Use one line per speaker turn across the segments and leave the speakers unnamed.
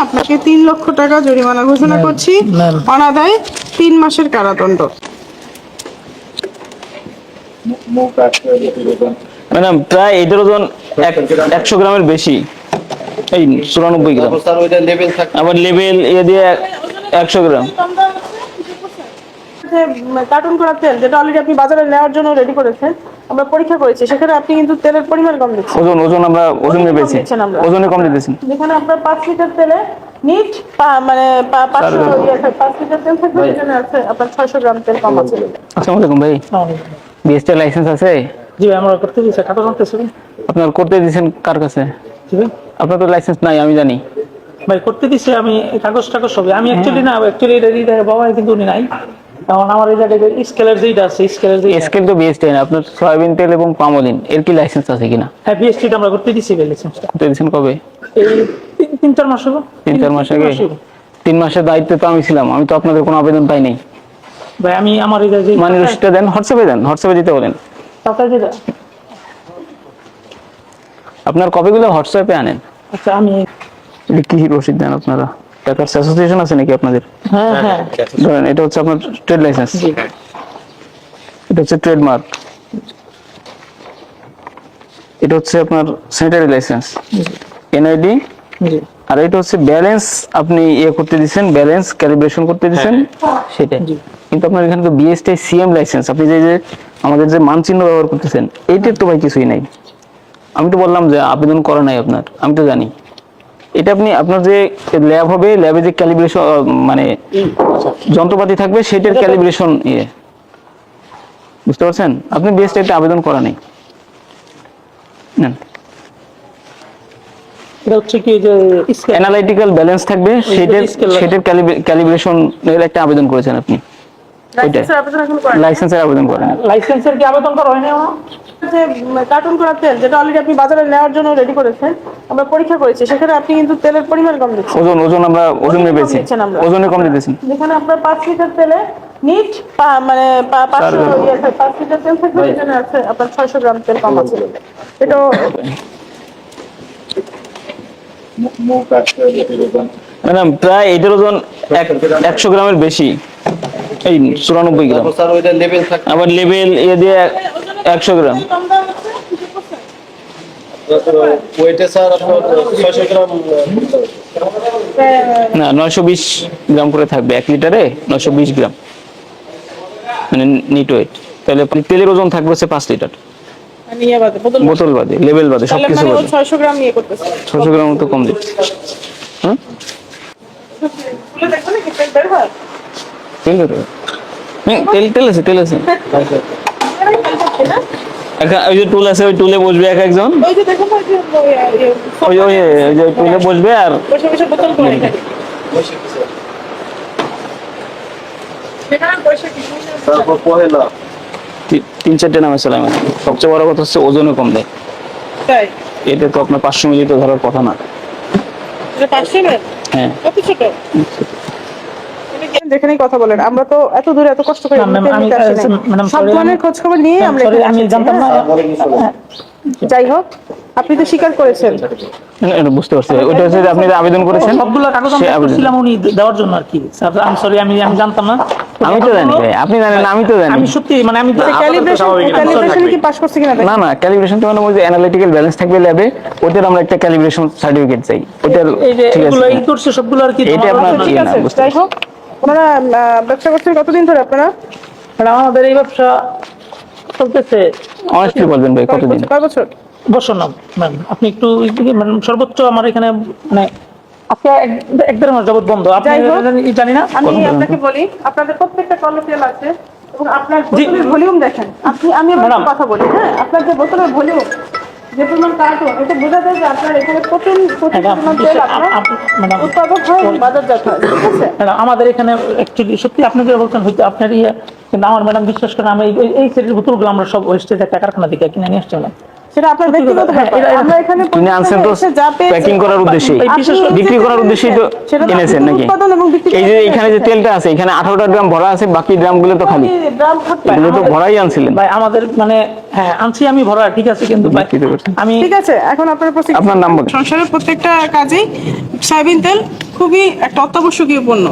আপনাকে তিন লক্ষ টাকা জরিমানা ঘোষণা করছি। অনাদায় তিন মাসের কারাদণ্ড।
ম্যাডাম প্রায় এটার ওজন এক- একশো গ্রামের বেশি। এই চুরানব্বই গ্রাম। আবার লেবেল ইয়ে দিয়ে একশো গ্রাম।
যে কার্টুন করা তেল যেটা অলরেডি আপনি বাজারে নেওয়ার জন্য রেডি করেছেন আমরা পরীক্ষা করেছি সেখানে আপনি কিন্তু তেলের পরিমাণ কম দিচ্ছেন।
ওজন ওজন আমরা ওজন মেপেছি। ওজনে কম দিতেছি
যেখানে আপনার পাঁচ লিটার তেলে নিট মানে পা- পাঁচশো ইয়ে থাকে, পাঁচ লিটার তেল থাকবে সেখানে আছে আপনার ছয়শো গ্রাম তেল কম আছে।
আসসালামু আলাইকুম ভাই। বিএসটি লাইসেন্স আছে?
জি ভাই আমরা করতে দিয়েছি আনতেছি ভাই।
আপনার করতে দিয়েছেন কার কাছে?
জি ভাই।
আপনার তো লাইসেন্স নাই আমি জানি।
ভাই করতে দিছি আমি কাগজ টাগজ সবই। আমি অ্যাকচুয়ালি না অ্যাকচুয়ালি এটা বাবা কিন্তু উনি নাই। কারণ আমার এই জায়গায় স্কেলের যেটা আছে স্কেলের যেটা
স্কেল তো বিএসটি না আপনার সয়াবিন তেল এবং পামোলিন এর কি লাইসেন্স আছে কিনা?
হ্যাঁ বিএসটিটা আমরা করতে দিছি লাইসেন্সটা
করতে দিয়েছেন কবে?
এই তিন- চার মাস
তিন চার মাস আগে? তিন মাসের দায়িত্বে তো আমি ছিলাম আমি তো আপনাদের কোনো আবেদন পাই নাই।
ভাই আমি আমার এই যে
মানে রসিদটা দেন হোয়াটসঅ্যাপে দেন হোয়াটসঅ্যাপে দিতে বলেন। আপনার কপিগুলো হোয়াটসঅ্যাপে আনেন।
আচ্ছা আমি
কি রসিদ দেন আপনারা? ট্যাকার্স অ্যাসোসিয়েশন আছে নাকি আপনাদের?
হ্যাঁ হ্যাঁ।
ধরেন এটা হচ্ছে আপনার ট্রেড লাইসেন্স এটা হচ্ছে ট্রেডমার্ক এটা হচ্ছে আপনার স্যানিটারি লাইসেন্স এনআইডি আর এটা হচ্ছে ব্যালেন্স আপনি ইয়ে করতে দিচ্ছেন ব্যালেন্স ক্যালিব্রেশন করতে দিচ্ছেন। সেটাই। কিন্তু আপনার এখানে তো বিএসটি সিএম লাইসেন্স আপনি যে যে আমাদের যে মানচিহ্ন ব্যবহার করতেছেন এইটার তো ভাই কিছুই নাই। আমি তো বললাম যে আবেদন করা নাই আপনার। আমি তো জানি। এটা আপনি আপনার যে ল্যাব হবে ল্যাবে যে ক্যালিব্রেশন মানে যন্ত্রপাতি থাকবে সেটার ক্যালিব্রেশন ইয়ে। বুঝতে পারছেন? আপনি বেস্ট একটা আবেদন করা নেই। নেন। অ্যানালাইটিক্যাল ব্যালেন্স থাকবে সেটার সেটার ক্যালিব্রেশন এর একটা আবেদন করেছেন আপনি।
লাইসেন্সের আবেদন এখন করেন?
লাইসেন্সের আবেদন করেন।
লাইসেন্সের কি আবেদন করা হয়নি
যে কার্টুন করা তেল যেটা অলরেডি আপনি বাজারে নেওয়ার জন্য রেডি করেছেন আমরা পরীক্ষা করেছি সেখানে আপনি কিন্তু তেলের পরিমাণ কম দিচ্ছেন।
ওজন ওজন আমরা ওজন মেপেছি ওজনে কম দিতেছি।
যেখানে আপনার পাঁচ লিটার তেলে নিট মানে পা- পাঁচশো লিটার। তেল থাকবে সেখানে আছে আপনার ছয়শো গ্রাম তেল কম আছে। এটাও
ম্যাডাম প্রায় এটার ওজন একশো গ্রামের বেশি। এই চুরানব্বই গ্রাম। আবার লেবেল ইয়ে দিয়ে একশো গ্রাম। না নয়শো বিশ গ্রাম করে থাকবে। এক লিটারে নয়শো বিশ গ্রাম। মানে নিট ওয়েট তাহলে আপনি তেলের ওজন থাকবে হচ্ছে পাঁচ লিটার।
মানে ইয়ে বোতল বাদে।
লেবেল বাদে সবকিছু
মানে
বাদে।
ছয়শো গ্রাম ইয়ে করতেছে।
ছশো গ্রাম মতো কম দিচ্ছে। হ্যাঁ?
তেল হয়?
তেল আছে আছে। ওই যে টুল আছে ওই টুলে বসবে এক একজন।
ওই ওই যে
টুলে বসবে আর তিন চারটে নামে আমার সবচেয়ে বড় কথা হচ্ছে ওজনে কম দেয়। এটা তো আপনার পাঁচশো মিলি তো ধরার কথা না। হ্যাঁ।
ছোট? যেখানেই কথা বলেন। আমরা তো এত দূরে এত কষ্ট করে সব ধরনের খোঁজ খবর নিয়ে আমরা
আমি জানতাম না
হ্যাঁ? যাই হোক আপনি তো স্বীকার করেছেন।
বুঝতে পারছি। ওইটা হচ্ছে আপনি আবেদন করেছেন
সবগুলো কাগজ আমি। উনি দেওয়ার জন্য আর কি। আমি সরি আমি আমি জানতাম না।
আমি তো জানি ভাই, আপনি জানেন আমি তো জানি।
আমি সত্যি মানে আমি
ক্যালিব্রেশন ক্যালিব্রেশন কি পাস করছে কিনা
না না ক্যালিব্রেশন তো মানে ওই যে অ্যানালিটিক্যাল ব্যালেন্স থাকবে ল্যাবে ওটার আমরা একটা ক্যালিব্রেশন সার্টিফিকেট চাই। ওটার
এই যে
ঠিক
এগুলো
আছে
এই করছে সবগুলো আর কি তোমার
আপনার
ঠিক আছে
বুঝতে
যাই হোক। ওনারা ব্যবসা করছেন কতদিন ধরে আপনারা?
আমাদের এই ব্যবসা চলতেছে।
অনেস্টলি বলবেন ভাই কতদিন?
কয় বছর?
বছর না ম্যাম আপনি একটু মানে সর্বোচ্চ আমার এখানে মানে আজকে এক- দেড় মাস যাবত বন্ধ। আপনি জানি- না।
আমি আপনাকে বলি আপনাদের প্রত্যেকটা কর্মশাল আছে এবং আপনার বোতলের ভলিউম দেখেন। আপনি আমি কথা বলি হ্যাঁ? আপনার যে বোতলের ভলিউম যে পরিমাণ কার্টুন এটা বোঝা যায় যে আপনার এখানে প্রচুর উৎপাদক হয় বাজারজাত হয় ঠিক আছে?
আমাদের এখানে অ্যাকচুয়ালি সত্যি আপনি যেটা বলছেন হয়তো আপনার ইয়ে কিন্তু আমার ম্যাডাম বিশ্বাস করেন আমি এই- সেটের বোতলগুলো আমরা সব ওয়েস্টেজ একটা কারখানা দিকে কিনে নিয়ে আসছি ম্যাডাম।
সেটা আপনার ব্যক্তিগত ব্যাপার। আমরা এখানে
কিনে আনছেন তো প্যাকিং করার উদ্দেশ্যে বিক্রি করার উদ্দেশ্যেই তো এনেছেন নাকি?
উৎপাদন এবং বিক্রি
এই যে এখানে যে তেলটা আছে এখানে আঠারোটা ড্রাম ভরা আছে বাকি ড্রামগুলো তো খালি। এগুলো তো ভরাই আনছিলেন।
ভাই আমাদের মানে হ্যাঁ আনছি আমি ভরা ঠিক আছে কিন্তু ভাই আমি
ঠিক আছে এখন আপনার প্রতি
আপনার নাম বলেন।
সংসারের প্রত্যেকটা কাজেই সয়াবিন তেল খুবই একটা অত্যাবশ্যকীয় পণ্য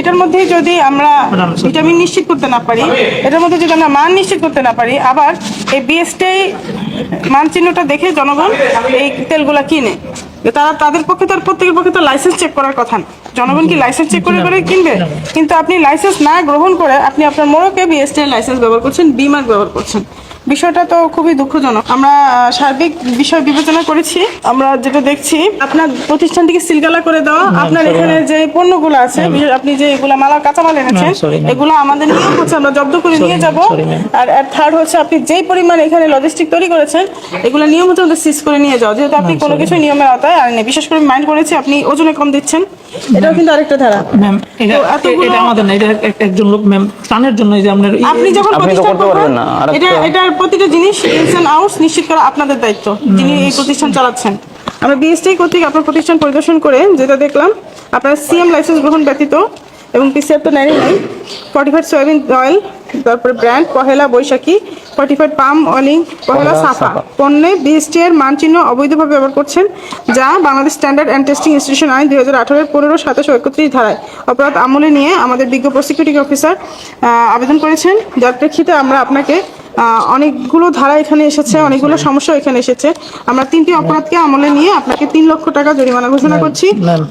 এটার মধ্যে যদি আমরা ভিটামিন নিশ্চিত করতে না পারি এটার মধ্যে যদি আমরা মান নিশ্চিত করতে না পারি আবার এই বিএসটাই মানচিহ্নটা দেখে জনগণ এই তেলগুলা কিনে। তারা তাদের পক্ষে তার প্রত্যেকের পক্ষে তো লাইসেন্স চেক করার কথা জনগণ কি লাইসেন্স চেক করে করে কিনবে? কিন্তু আপনি লাইসেন্স না গ্রহণ করে আপনি আপনার মোড়কে বিএসটাই লাইসেন্স ব্যবহার করছেন বিমার্ক ব্যবহার করছেন। বিষয়টা তো খুবই দুঃখজনক। আমরা সার্বিক বিষয় বিবেচনা করেছি। আমরা যেটা দেখছি আপনার প্রতিষ্ঠানটিকে সিলগালা করে দেওয়া আপনার এখানে যে পণ্যগুলো আছে আপনি যে এগুলা মালা কাঁচামাল এনেছেন. এগুলো আমাদের নিয়ম হচ্ছে আমরা জব্দ করে নিয়ে যাব। আর থার্ড হচ্ছে আপনি যেই পরিমাণ এখানে লজিস্টিক তৈরি করেছেন এগুলো নিয়ম হচ্ছে আমাদের সিজ করে নিয়ে যাও যেহেতু আপনি কোনো কিছু নিয়মের আওতায় আনেন বিশেষ করে মাইন্ড করেছি আপনি ওজনে কম দিচ্ছেন। এটাও কিন্তু আরেকটা ধারা।
ম্যাম এটা এটা আমাদের না এটা একজন লোক ম্যাম ত্রাণের জন্য এই যে আপনার
আপনি যখন
আপনি তো
প্রতিষ্ঠান
করতে না,
এটা এটার প্রতিটা জিনিস ইনস এন্ড আউটস নিশ্চিত করা আপনাদের দায়িত্ব যিনি এই প্রতিষ্ঠান চালাচ্ছেন। আমরা বিএসটি কর্তৃক আপনার প্রতিষ্ঠান পরিদর্শন করে যেটা দেখলাম আপনার সিএম লাইসেন্স গ্রহণ ব্যতীত এবং পিসিআর তো নেই নাই ফর্টিফাইড সয়াবিন অয়েল তারপরে brand Pohela Boishakhi fortified palm olein Pohela Safa. পণ্যে বিএসটি এর মানচিহ্ন অবৈধভাবে ব্যবহার করছেন যা Bangladesh standard and testing institution আইন দুই হাজার আঠারো পনেরো সাতাশো একত্রিশ ধারায় অপরাধ আমলে নিয়ে আমাদের বিজ্ঞ প্রসিকিউটিং অফিসার আবেদন করেছেন যার প্রেক্ষিতে আমরা আপনাকে অনেকগুলো ধারা এখানে এসেছে অনেকগুলো সমস্যা এখানে এসেছে। আমরা তিনটি অপরাধকে আমলে নিয়ে আপনাকে তিন লক্ষ টাকা জরিমানা ঘোষণা করছি।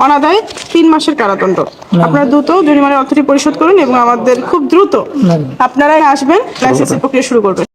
অনাদায় তিন মাসের কারাদণ্ড। আপনারা দ্রুত জরিমানার অর্থটি পরিশোধ করুন এবং আমাদের খুব দ্রুত
আপনারাই
আপনারা আসবেন লাইসেন্সের প্রক্রিয়া শুরু করবেন।